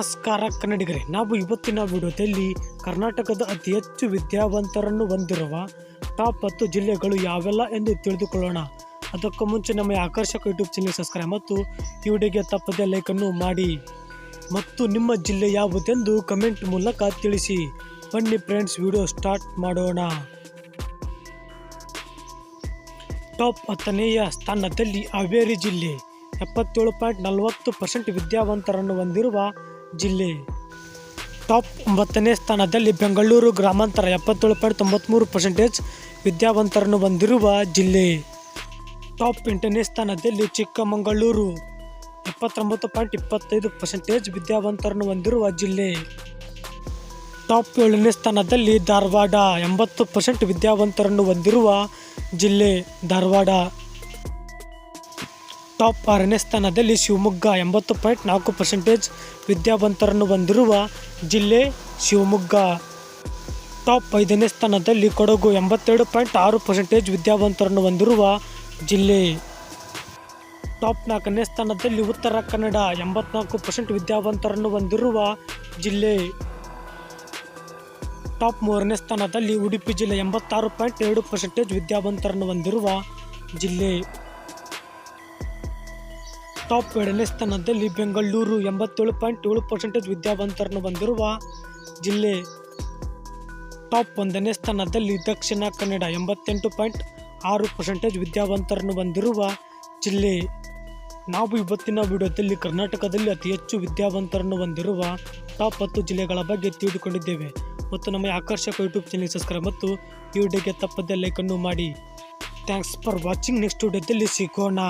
ನಮಸ್ಕಾರ ಕನ್ನಡಿಗರೇ, ನಾವು ಇವತ್ತಿನ ವಿಡಿಯೋದಲ್ಲಿ ಕರ್ನಾಟಕದ ಅತಿ ಹೆಚ್ಚು ವಿದ್ಯಾವಂತರನ್ನು ಹೊಂದಿರುವ ಟಾಪ್ ಹತ್ತು ಜಿಲ್ಲೆಗಳು ಯಾವೆಲ್ಲ ಎಂದು ತಿಳಿದುಕೊಳ್ಳೋಣ. ಅದಕ್ಕೂ ಮುಂಚೆ ನಮ್ಮ ಆಕರ್ಷಕ ಯೂಟ್ಯೂಬ್ ಚಾನಲ್ ಸಬ್ಸ್ಕ್ರೈಬ್ ಮತ್ತು ಈ ವಿಡಿಯೋಗೆ ತಪ್ಪದೆ ಲೈಕನ್ನು ಮಾಡಿ. ಮತ್ತು ನಿಮ್ಮ ಜಿಲ್ಲೆ ಯಾವುದೆಂದು ಕಮೆಂಟ್ ಮೂಲಕ ತಿಳಿಸಿ. ಬನ್ನಿ ಫ್ರೆಂಡ್ಸ್ ವಿಡಿಯೋ ಸ್ಟಾರ್ಟ್ ಮಾಡೋಣ. ಟಾಪ್ ಹತ್ತನೆಯ ಸ್ಥಾನದಲ್ಲಿ ಹಾವೇರಿ ಜಿಲ್ಲೆ, ಎಪ್ಪತ್ತೇಳು ಪಾಯಿಂಟ್ ನಲವತ್ತು ಪರ್ಸೆಂಟ್ ವಿದ್ಯಾವಂತರನ್ನು ಹೊಂದಿರುವ ಜಿಲ್ಲೆ. ಟಾಪ್ ಒಂಬತ್ತನೇ ಸ್ಥಾನದಲ್ಲಿ ಬೆಂಗಳೂರು ಗ್ರಾಮಾಂತರ ಎಪ್ಪತ್ತೇಳು ಪಾಯಿಂಟ್ ತೊಂಬತ್ತ್ಮೂರು ಪರ್ಸೆಂಟೇಜ್ ವಿದ್ಯಾವಂತರನ್ನು ಹೊಂದಿರುವ ಜಿಲ್ಲೆ. ಟಾಪ್ ಎಂಟನೇ ಸ್ಥಾನದಲ್ಲಿ ಚಿಕ್ಕಮಗಳೂರು ಎಪ್ಪತ್ತೊಂಬತ್ತು ಪಾಯಿಂಟ್ ಇಪ್ಪತ್ತೈದು ಪರ್ಸೆಂಟೇಜ್ ವಿದ್ಯಾವಂತರನ್ನು ಹೊಂದಿರುವ ಜಿಲ್ಲೆ. ಟಾಪ್ ಏಳನೇ ಸ್ಥಾನದಲ್ಲಿ ಧಾರವಾಡ ಎಂಬತ್ತು ಪರ್ಸೆಂಟ್ ವಿದ್ಯಾವಂತರನ್ನು ಹೊಂದಿರುವ ಜಿಲ್ಲೆ ಧಾರವಾಡ. ಟಾಪ್ ಆರನೇ ಸ್ಥಾನದಲ್ಲಿ ಶಿವಮೊಗ್ಗ ಎಂಬತ್ತು ಪಾಯಿಂಟ್ ನಾಲ್ಕು ಪರ್ಸೆಂಟೇಜ್ ವಿದ್ಯಾವಂತರನ್ನು ಹೊಂದಿರುವ ಜಿಲ್ಲೆ ಶಿವಮೊಗ್ಗ. ಟಾಪ್ ಐದನೇ ಸ್ಥಾನದಲ್ಲಿ ಕೊಡಗು ಎಂಬತ್ತೆರಡು ಪಾಯಿಂಟ್ ಆರು ಪರ್ಸೆಂಟೇಜ್ ವಿದ್ಯಾವಂತರನ್ನು ಹೊಂದಿರುವ ಜಿಲ್ಲೆ. ಟಾಪ್ ನಾಲ್ಕನೇ ಸ್ಥಾನದಲ್ಲಿ ಉತ್ತರ ಕನ್ನಡ ಎಂಬತ್ನಾಲ್ಕು ಪರ್ಸೆಂಟ್ ವಿದ್ಯಾವಂತರನ್ನು ಹೊಂದಿರುವ ಜಿಲ್ಲೆ. ಟಾಪ್ ಮೂರನೇ ಸ್ಥಾನದಲ್ಲಿ ಉಡುಪಿ ಜಿಲ್ಲೆ ಎಂಬತ್ತಾರು ಪಾಯಿಂಟ್ ಎರಡು ಪರ್ಸೆಂಟೇಜ್ ವಿದ್ಯಾವಂತರನ್ನು ಹೊಂದಿರುವ ಜಿಲ್ಲೆ. ಟಾಪ್ ಎರಡನೇ ಸ್ಥಾನದಲ್ಲಿ ಬೆಂಗಳೂರು ಎಂಬತ್ತೇಳು ಪಾಯಿಂಟ್ ಏಳು ಪರ್ಸೆಂಟೇಜ್ ವಿದ್ಯಾವಂತರನ್ನು ಹೊಂದಿರುವ ಜಿಲ್ಲೆ ಟಾಪ್ ಒಂದನೇ ಸ್ಥಾನದಲ್ಲಿ ದಕ್ಷಿಣ ಕನ್ನಡ ಎಂಬತ್ತೆಂಟು ಪಾಯಿಂಟ್ ಆರು ಪರ್ಸೆಂಟೇಜ್ ವಿದ್ಯಾವಂತರನ್ನು ಹೊಂದಿರುವ ಜಿಲ್ಲೆ. ನಾವು ಇವತ್ತಿನ ವಿಡಿಯೋದಲ್ಲಿ ಕರ್ನಾಟಕದಲ್ಲಿ ಅತಿ ಹೆಚ್ಚು ವಿದ್ಯಾವಂತರನ್ನು ಹೊಂದಿರುವ ಟಾಪ್ ಹತ್ತು ಜಿಲ್ಲೆಗಳ ಬಗ್ಗೆ ತಿಳಿದುಕೊಂಡಿದ್ದೇವೆ. ಮತ್ತು ನಮ್ಮ ಆಕರ್ಷಕ ಯೂಟ್ಯೂಬ್ ಚಾನಲ್ ಸಬ್ಸ್ಕ್ರೈಬ್ ಮತ್ತು ಈ ವಿಡಿಯೋಗೆ ತಪ್ಪದೆ ಲೈಕನ್ನು ಮಾಡಿ. Thanks for watching. ನೆಕ್ಸ್ಟ್ ವಿಡಿಯೋದಲ್ಲಿ ಸಿಗೋಣ.